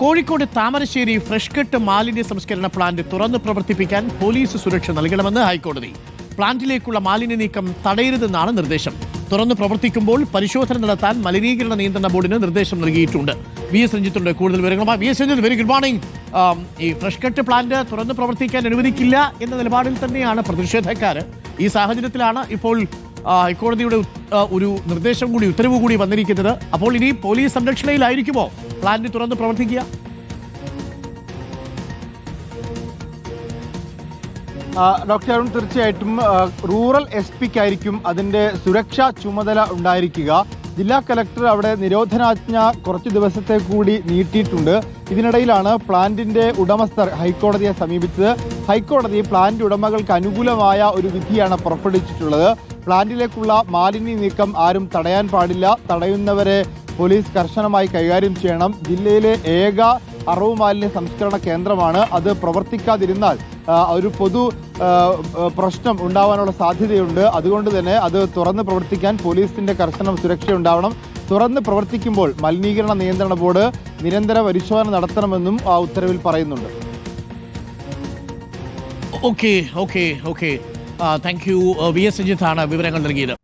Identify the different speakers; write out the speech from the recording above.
Speaker 1: Kozhikode Thamarassery fresh cut മാലിന്യ സംസ്കരണ plant തുറന്ന് പ്രവർത്തിപ്പിക്കാൻ പോലീസ് സുരക്ഷ നൽകണമെന്ന് ഹൈക്കോടതി. പ്ലാന്റിലേക്കുള്ള മാലിന്യ നീക്കം തടയരുതെന്നാണ് നിർദ്ദേശം. തുറന്ന് പ്രവർത്തിക്കുമ്പോൾ പരിശോധന നടത്താൻ മലിനീകരണ നിയന്ത്രണ ബോർഡിന് നിർദ്ദേശം നൽകിയിട്ടുണ്ട്. വി എസ് രഞ്ജിത്തുണ്ട് കൂടുതൽ വിവരങ്ങളുമായി. V S Ranjith very good morning ഈ ഫ്രഷ് കട്ട് പ്ലാന്റ് തുറന്ന് പ്രവർത്തിക്കാൻ അനുവദിക്കില്ല എന്ന നിലപാടിൽ തന്നെയാണ് പ്രതിഷേധക്കാർ. ഈ സാഹചര്യത്തിലാണ് ഇപ്പോൾ ഹൈക്കോടതിയുടെ ഒരു നിർദ്ദേശം കൂടി ഉത്തരവ് കൂടി വന്നിരിക്കുന്നത്. അപ്പോൾ ഇനി പോലീസ് സംരക്ഷണയിലായിരിക്കുമോ? പ്ലാന്റ് തുറന്ന് പ്രവർത്തിക്കുക.
Speaker 2: ഡോക്ടർ അരുൺ തീർച്ചയായിട്ടും റൂറൽ എസ് പിക്കായിരിക്കും അതിന്റെ സുരക്ഷാ ചുമതല ഉണ്ടായിരിക്കുക. ജില്ലാ കലക്ടർ അവിടെ നിരോധനാജ്ഞ കുറച്ച് ദിവസത്തെ കൂടി നീട്ടിയിട്ടുണ്ട്. ഇതിനിടയിലാണ് പ്ലാന്റിന്റെ ഉടമസ്ഥർ ഹൈക്കോടതിയെ സമീപിച്ചത്. ഹൈക്കോടതി പ്ലാന്റ് ഉടമകൾക്ക് അനുകൂലമായ ഒരു വിധിയാണ് പുറപ്പെടുവിച്ചിട്ടുള്ളത്. പ്ലാന്റിലേക്കുള്ള മാലിന്യ നീക്കം ആരും തടയാൻ പാടില്ല. തടയുന്നവരെ പോലീസ് കർശനമായി കൈകാര്യം ചെയ്യണം. ജില്ലയിലെ ഏക അറവ് മാലിന്യ സംസ്കരണ കേന്ദ്രമാണ്. അത് പ്രവർത്തിക്കാതിരുന്നാൽ ഒരു പൊതു പ്രശ്നം ഉണ്ടാവാനുള്ള സാധ്യതയുണ്ട്. അതുകൊണ്ട് തന്നെ അത് തുറന്ന് പ്രവർത്തിക്കാൻ കർശന സുരക്ഷ ഉണ്ടാവണം തുറന്ന് പ്രവർത്തിക്കുമ്പോൾ മലിനീകരണ നിയന്ത്രണ ബോർഡ് നിരന്തര പരിശോധന നടത്തണമെന്നും ആ ഉത്തരവിൽ പറയുന്നുണ്ട്.
Speaker 1: Okay okay okay thank you V S സജിത്താണ് വിവരങ്ങൾ നൽകിയത്.